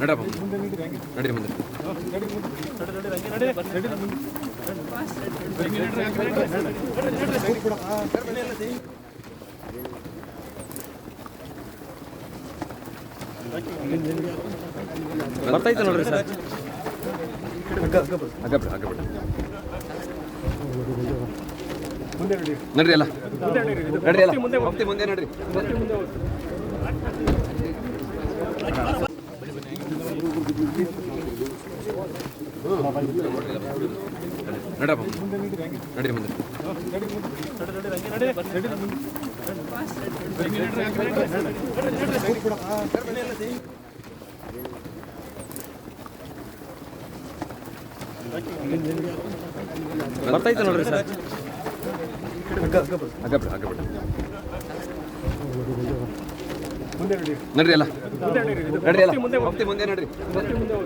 ನಡಪ್ಪ ನಡೀರಿ ಮುಂದೆ ಬರ್ತೈತೆ ನೋಡ್ರಿ ಸರ್. ಅಗ್ಗಬಿಡ ಅಗ್ಗಬಿಡ ನಡ್ರಿ ಅಲ್ಲ. ನಡ್ರಿ ಅಲ್ಲ. ಹೋಗ್ತಿ ಮುಂದೆ ನಡ್ರಿ. ನಡಪ್ಪ ನಡ್ರಿ ಮುಂದೆ. ಬರ್ತೈತೆ ನೋಡ್ರಿ ಸರ್. ನಡ್ರಿ ಅಲ್ಲ. ನಡ್ರಿ ಅಲ್ಲ. ಮುಂದೆ ನಡ್ರಿ ಮುಂದೆ